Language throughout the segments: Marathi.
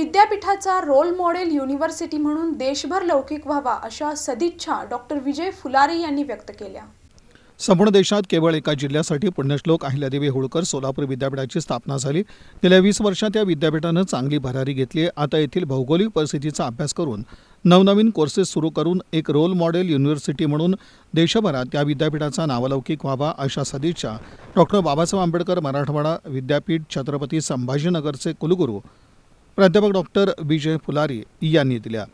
विद्यापीठाचा रोल मॉडेल युनिव्हर्सिटी म्हणून देशभर लौकिक व्हावा अशा सदिच्छा डॉक्टर विजय फुलारे यांनी व्यक्त केल्या. संपूर्ण देशात केवळ एका जिल्ह्यासाठी पुण्यश्लोक अहिल्यादेवी होळकर सोलापूर विद्यापीठाची स्थापना झाली. गेल्या वीस वर्षात या विद्यापीठानं चांगली भरारी घेतली आहे. आता येथील भौगोलिक परिस्थितीचा अभ्यास करून नवनवीन कोर्सेस सुरू करून एक रोल मॉडेल युनिव्हर्सिटी म्हणून देशभरात या विद्यापीठाचा नावलौकिक व्हावा अशा सदिच्छा डॉक्टर बाबासाहेब आंबेडकर मराठवाडा विद्यापीठ छत्रपती संभाजीनगरचे कुलगुरू प्राध्यापक डॉक्टर विजय फुलारी यांनी दिल्या.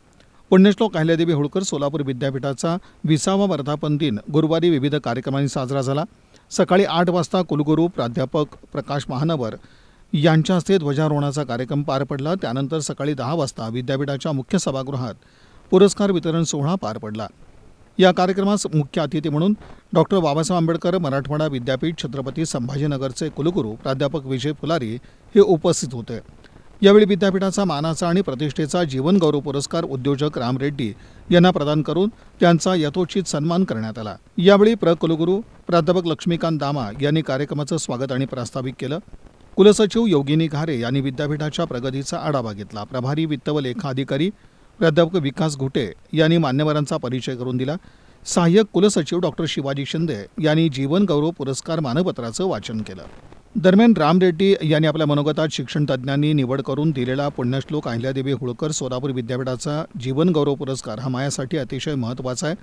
पुण्यश्लोक अहिल्यादेवी होळकर सोलापूर विद्यापीठाचा विसावा वर्धापन दिन गुरुवारी विविध कार्यक्रमांनी साजरा झाला. सकाळी आठ वाजता कुलगुरू प्राध्यापक प्रकाश महानवर यांच्या हस्ते ध्वजारोहणाचा कार्यक्रम पार पडला. त्यानंतर सकाळी दहा वाजता विद्यापीठाच्या मुख्य सभागृहात पुरस्कार वितरण सोहळा पार पडला. या कार्यक्रमास मुख्य अतिथी म्हणून डॉक्टर बाबासाहेब आंबेडकर मराठवाडा विद्यापीठ छत्रपती संभाजीनगरचे कुलगुरू प्राध्यापक विजय फुलारी हे उपस्थित होते. यावेळी विद्यापीठाचा मानाचा आणि प्रतिष्ठेचा जीवनगौरव पुरस्कार उद्योजक राम रेड्डी यांना प्रदान करून त्यांचा यथोचित सन्मान करण्यात आला. यावेळी प्र. कुलगुरू प्राध्यापक लक्ष्मीकांत दामा यांनी कार्यक्रमाचं स्वागत आणि प्रास्ताविक केलं. कुलसचिव योगिनी घारे यांनी विद्यापीठाच्या प्रगतीचा आढावा घेतला. प्रभारी वित्त व लेखा अधिकारी प्राध्यापक विकास घुटे यांनी मान्यवरांचा परिचय करून दिला. सहाय्यक कुलसचिव डॉक्टर शिवाजी शिंदे यांनी जीवनगौरव पुरस्कार मानपत्राचं वाचन केलं. दरम्यान राम रेड्डी यांनी आपल्या मनोगतात शिक्षण तज्ज्ञांनी निवड करून दिलेला पुण्यश्लोक अहिल्यादेवी होळकर सोलापूर विद्यापीठाचा जीवनगौरव पुरस्कार. हा माझ्यासाठी अतिशय महत्त्वाचा आहे.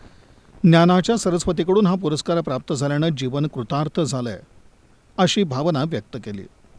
ज्ञानाच्या सरस्वतीकडून हा पुरस्कार प्राप्त झाल्यानं जीवन कृतार्थ झालंय अशी भावना व्यक्त केली.